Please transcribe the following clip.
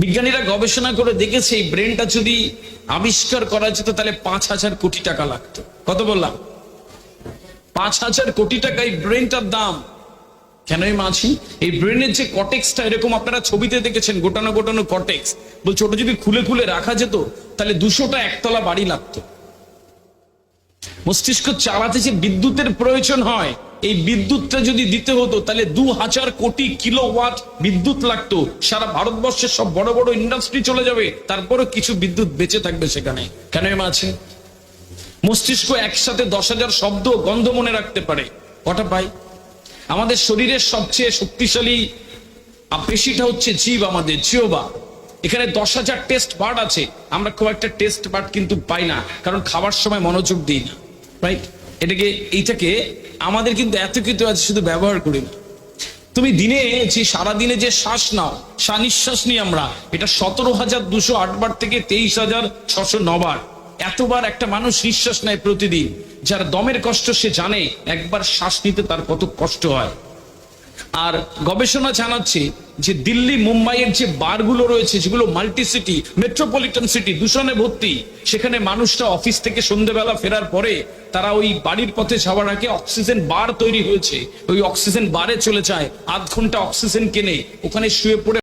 বিজ্ঞানীরা গবেষণা করে দেখেছে, এই ব্রেনটা যদি আবিষ্কার করা যেত, তাহলে পাঁচ হাজার কোটি টাকা লাগতো। কত বললাম? পাঁচ হাজার কোটি টাকা এই ব্রেনটার দাম। কেনই মাছি এই ব্রেনের যে কটেক্সটা এরকম আপনারা ছবিতে দেখেছেন, গোটানো গোটানো কটেক্স বলছে, ওটা যদি খুলে খুলে রাখা যেত, তাহলে দুশোটা একতলা বাড়ি লাগতো। মস্তিষ্ক চালাতে যে বিদ্যুতের প্রয়োজন হয় এই বিদ্যুৎটা যদি দিতে হতো, তাহলে দু হাজার কোটি কিলোওয়াট বিদ্যুৎ লাগতো। সারা ভারতবর্ষের সব বড় বড় ইন্ডাস্ট্রি চলে যাবে। তারপরও কিছু বিদ্যুৎ বেঁচে থাকবে সেখানে। কেন আছে মস্তিষ্ক একসাথে দশ হাজার শব্দ গন্ধ মনে রাখতে পারে। কটা পাই? আমাদের শরীরের সবচেয়ে শক্তিশালী পেশিটা হচ্ছে জীব আমাদের, জিওবা। এখানে দশ হাজার টেস্ট বার্ড আছে। আমরা খুব একটা টেস্ট বার্ড কিন্তু পাই না। কারণ খাবার সময় মনোযোগ দিই না। রাইট এটাকে, এইটাকে আমাদের কিন্তু এত কিন্তু আজ শুধু ব্যবহার করি তুমি দিনে যে, সারাদিনে যে শ্বাস নাও নিঃশ্বাস নিই আমরা, এটা সতেরো হাজার দুশো আটবার থেকে তেইশ হাজার ছশো নবার এতবার একটা মানুষ নিঃশ্বাস নেয় প্রতিদিন, যার দমের কষ্ট সে জানে, একবার শ্বাস নিতে তার কত কষ্ট হয়। আর গবেষণা জানাচ্ছে যে দিল্লি, মুম্বাইয়ের যে বারগুলো রয়েছে, যেগুলো মাল্টি সিটি মেট্রোপলিটন সিটি দূষণে ভর্তি, সেখানে মানুষটা অফিস থেকে সন্ধ্যেবেলা ফেরার পরে তারা ওই বাড়ির পথে যাওয়ার আগে অক্সিজেন বার তৈরি হয়েছে। ওই অক্সিজেন বারে চলে যায়, আধ ঘণ্টা অক্সিজেন কেনে, ওখানে শুয়ে পড়ে